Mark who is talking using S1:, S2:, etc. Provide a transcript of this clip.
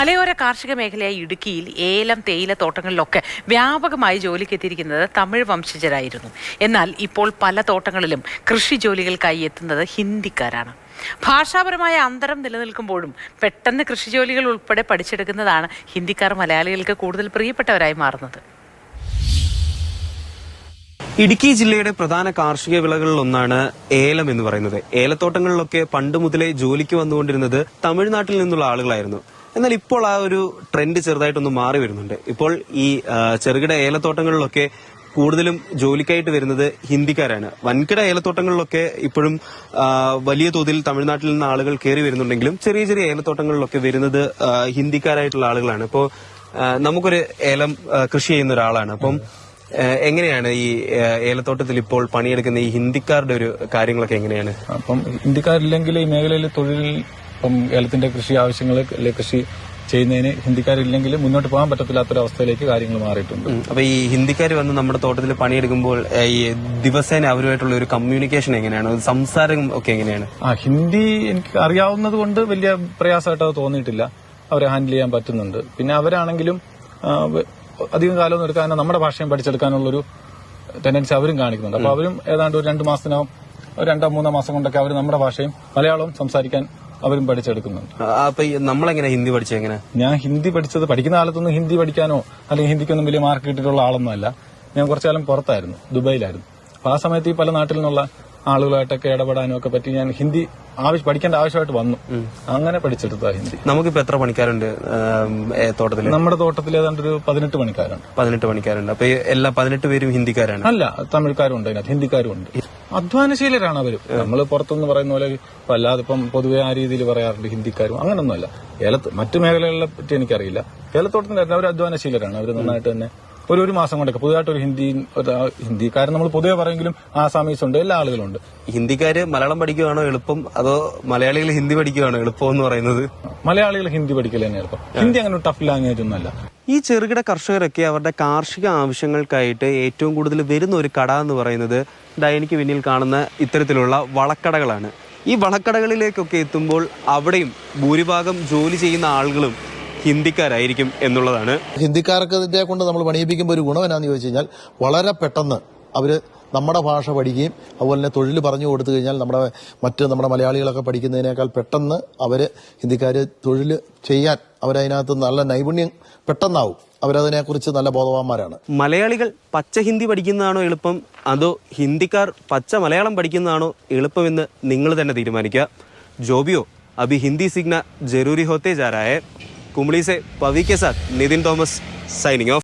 S1: മലയോര കാർഷിക മേഖലയായ ഇടുക്കിയിൽ ഏലം തേയില തോട്ടങ്ങളിലൊക്കെ വ്യാപകമായി ജോലിക്ക് എത്തിയിരിക്കുന്നത് തമിഴ് വംശജരായിരുന്നു. എന്നാൽ ഇപ്പോൾ പല തോട്ടങ്ങളിലും കൃഷി ജോലികൾക്കായി എത്തുന്നത് ഹിന്ദിക്കാരാണ്. ഭാഷാപരമായ അന്തരം നിലനിൽക്കുമ്പോഴും പെട്ടെന്ന് കൃഷി ജോലികൾ ഉൾപ്പെടെ പഠിച്ചെടുക്കുന്നതാണ് ഹിന്ദിക്കാർ മലയാളികൾക്ക് കൂടുതൽ പ്രിയപ്പെട്ടവരായി മാറുന്നത്.
S2: ഇടുക്കി ജില്ലയുടെ പ്രധാന കാർഷിക വിളകളിൽ ഒന്നാണ് ഏലം എന്ന് പറയുന്നത്. ഏലത്തോട്ടങ്ങളിലൊക്കെ പണ്ട് മുതലേ ജോലിക്ക് വന്നുകൊണ്ടിരുന്നത് തമിഴ്നാട്ടിൽ നിന്നുള്ള ആളുകളായിരുന്നു. എന്നാൽ ഇപ്പോൾ ആ ഒരു ട്രെൻഡ് ചെറുതായിട്ടൊന്ന് മാറി വരുന്നുണ്ട്. ഇപ്പോൾ ഈ ചെറുകിട ഏലത്തോട്ടങ്ങളിലൊക്കെ കൂടുതലും ജോലിക്കായിട്ട് വരുന്നത് ഹിന്ദിക്കാരാണ്. വൻകിട ഏലത്തോട്ടങ്ങളിലൊക്കെ ഇപ്പോഴും വലിയ തോതിൽ തമിഴ്നാട്ടിൽ നിന്ന് ആളുകൾ കയറി വരുന്നുണ്ടെങ്കിലും ചെറിയ ചെറിയ ഏലത്തോട്ടങ്ങളിലൊക്കെ വരുന്നത് ഹിന്ദിക്കാരായിട്ടുള്ള ആളുകളാണ്. ഇപ്പോൾ നമുക്കൊരു ഏലം കൃഷി ചെയ്യുന്ന ഒരാളാണ്. അപ്പം എങ്ങനെയാണ് ഈ ഏലത്തോട്ടത്തിൽ ഇപ്പോൾ പണിയെടുക്കുന്ന ഈ ഹിന്ദിക്കാരുടെ ഒരു കാര്യങ്ങളൊക്കെ എങ്ങനെയാണ്?
S3: അപ്പം ഹിന്ദിക്കാരില്ലെങ്കിൽ ഈ മേഖലയിൽ തൊഴിൽ ഇപ്പം ഏലത്തിന്റെ കൃഷി ആവശ്യങ്ങൾ അല്ലെ കൃഷി ചെയ്യുന്നതിന് ഹിന്ദിക്കാരില്ലെങ്കിൽ മുന്നോട്ട് പോകാൻ പറ്റത്തില്ലാത്തൊരവസ്ഥയിലേക്ക് കാര്യങ്ങൾ മാറിയിട്ടുണ്ട്.
S2: അപ്പൊ ഈ ഹിന്ദിക്കാർ വന്ന് നമ്മുടെ തോട്ടത്തിൽ പണിയെടുക്കുമ്പോൾ ഈ ദിവസേന അവരുമായിട്ടുള്ള ഒരു കമ്മ്യൂണിക്കേഷൻ എങ്ങനെയാണ്? സംസാരം ഒക്കെ എങ്ങനെയാണ്?
S3: ആ ഹിന്ദി എനിക്ക് അറിയാവുന്നത് കൊണ്ട് വലിയ പ്രയാസമായിട്ട് അത് തോന്നിയിട്ടില്ല. അവരെ ഹാൻഡിൽ ചെയ്യാൻ പറ്റുന്നുണ്ട്. പിന്നെ അവരാണെങ്കിലും അധികം കാലം എടുക്കാൻ നമ്മുടെ ഭാഷയും പഠിച്ചെടുക്കാനുള്ളൊരു ടെൻഡൻസി അവരും കാണിക്കുന്നുണ്ട്. അപ്പൊ അവരും ഏതാണ്ട് ഒരു രണ്ട് മാസത്തിനകം ഒരു രണ്ടോ മൂന്നോ മാസം കൊണ്ടൊക്കെ അവർ നമ്മുടെ ഭാഷയും മലയാളവും സംസാരിക്കാൻ അവരും പഠിച്ചെടുക്കുന്നുണ്ട്
S2: അപ്പൊ നമ്മളെങ്ങനെ ഹിന്ദി പഠിച്ചത് എങ്ങനെ?
S3: ഞാൻ ഹിന്ദി പഠിച്ചത് പഠിക്കുന്ന കാലത്തൊന്നും ഹിന്ദി പഠിക്കാനോ അല്ലെങ്കിൽ ഹിന്ദിക്കൊന്നും വലിയ മാർക്ക് കിട്ടിയിട്ടുള്ള ആളൊന്നും അല്ല ഞാൻ കുറച്ചു കാലം പുറത്തായിരുന്നു ദുബായിലായിരുന്നു. അപ്പൊ ആ സമയത്ത് ഈ പല നാട്ടിൽ നിന്നുള്ള ആളുകളായിട്ടൊക്കെ ഇടപെടാനും ഒക്കെ പറ്റി ഞാൻ ഹിന്ദി ആവശ്യം പഠിക്കേണ്ട ആവശ്യമായിട്ട് വന്നു. അങ്ങനെ പഠിച്ചെടുത്ത ഹിന്ദി.
S2: നമുക്കിപ്പോ എത്ര പണിക്കാരുണ്ട് തോട്ടത്തിൽ
S3: നമ്മുടെ തോട്ടത്തിൽ ഏതാണ്ട് ഒരു പതിനെട്ട് പണിക്കാരുണ്ട്.
S2: പതിനെട്ട് പണിക്കാരുണ്ട്. അപ്പൊ എല്ലാ പതിനെട്ട് പേരും ഹിന്ദിക്കാരാണ്?
S3: അല്ല തമിഴ്ക്കാരും ഉണ്ട് അതിനകത്ത് ഹിന്ദിക്കാരും ഉണ്ട്. അധ്വാനശീലരാണ് അവർ നമ്മൾ പുറത്തുനിന്ന് പറയുന്ന പോലെ വല്ലാതെ അല്ലാതെ ഇപ്പം പൊതുവെ ആ രീതിയിൽ പറയാറുണ്ട് ഹിന്ദിക്കാരും. അങ്ങനൊന്നുമല്ല. ഏലത്ത് മറ്റു മേഖലകളെ പറ്റി എനിക്കറിയില്ല. ഏലത്തോട്ടത്തിന്റെ അവർ അധ്വാനശീലരാണ്. അവർ നന്നായിട്ട് തന്നെ ഒരു ഒരു മാസം കൊണ്ടൊക്കെ പുതുതായിട്ട് ഒരു ഹിന്ദി ഹിന്ദിക്കാരൻ നമ്മൾ പൊതുവെ പറയുമെങ്കിലും ആസാമീസ് ഉണ്ട് എല്ലാ ആളുകളുണ്ട്. ഹിന്ദിക്കാർ
S2: ഹിന്ദിക്കാര് മലയാളം പഠിക്കുകയാണോ എളുപ്പം? അതോ മലയാളികൾ ഹിന്ദി പഠിക്കുകയാണോ എളുപ്പം എന്ന് പറയുന്നത്?
S3: മലയാളികൾ ഹിന്ദി പഠിക്കൽ തന്നെ എളുപ്പം. ഹിന്ദി അങ്ങനെ ഒരു ടഫ് ലാംഗ്വേജ് ഒന്നുമല്ല
S2: ഈ ചെറുകിട കർഷകരൊക്കെ അവരുടെ കാർഷിക ആവശ്യങ്ങൾക്കായിട്ട് ഏറ്റവും കൂടുതൽ വരുന്ന ഒരു കട എന്ന് പറയുന്നത് ഡൈനിക്ക് പിന്നിൽ കാണുന്ന ഇത്തരത്തിലുള്ള വളക്കടകളാണ്. ഈ വളക്കടകളിലേക്കൊക്കെ എത്തുമ്പോൾ അവിടെയും ഭൂരിഭാഗം ജോലി ചെയ്യുന്ന ആളുകളും ഹിന്ദിക്കാരായിരിക്കും എന്നുള്ളതാണ്.
S4: ഹിന്ദിക്കാർക്ക് ഇതിനെ കൊണ്ട് നമ്മൾ പണിയിപ്പിക്കുമ്പോൾ ഒരു ഗുണം എന്നാന്ന് ചോദിച്ചു കഴിഞ്ഞാൽ വളരെ പെട്ടെന്ന് അവർ നമ്മുടെ ഭാഷ പഠിക്കുകയും അതുപോലെ തന്നെ തൊഴിൽ പറഞ്ഞു കൊടുത്തു കഴിഞ്ഞാൽ നമ്മുടെ മറ്റ് നമ്മുടെ മലയാളികളൊക്കെ പഠിക്കുന്നതിനേക്കാൾ പെട്ടെന്ന് അവർ ഹിന്ദിക്കാർ തൊഴിൽ ചെയ്യാൻ അവരതിനകത്ത് നല്ല നൈപുണ്യം പെട്ടെന്നാവും. അവരതിനെക്കുറിച്ച് നല്ല ബോധവാന്മാരാണ്.
S2: മലയാളികൾ പച്ച ഹിന്ദി പഠിക്കുന്നതാണോ എളുപ്പം? അതോ ഹിന്ദിക്കാർ പച്ച മലയാളം പഠിക്കുന്നതാണോ എളുപ്പമെന്ന് നിങ്ങൾ തന്നെ തീരുമാനിക്കുക. ജോബിയോ അഭി ഹിന്ദി സിഗ്ന ജരൂരി ഹോത്തേ ജാരായേ. കുമളി സെ Pavi K sir Nitin Thomas signing of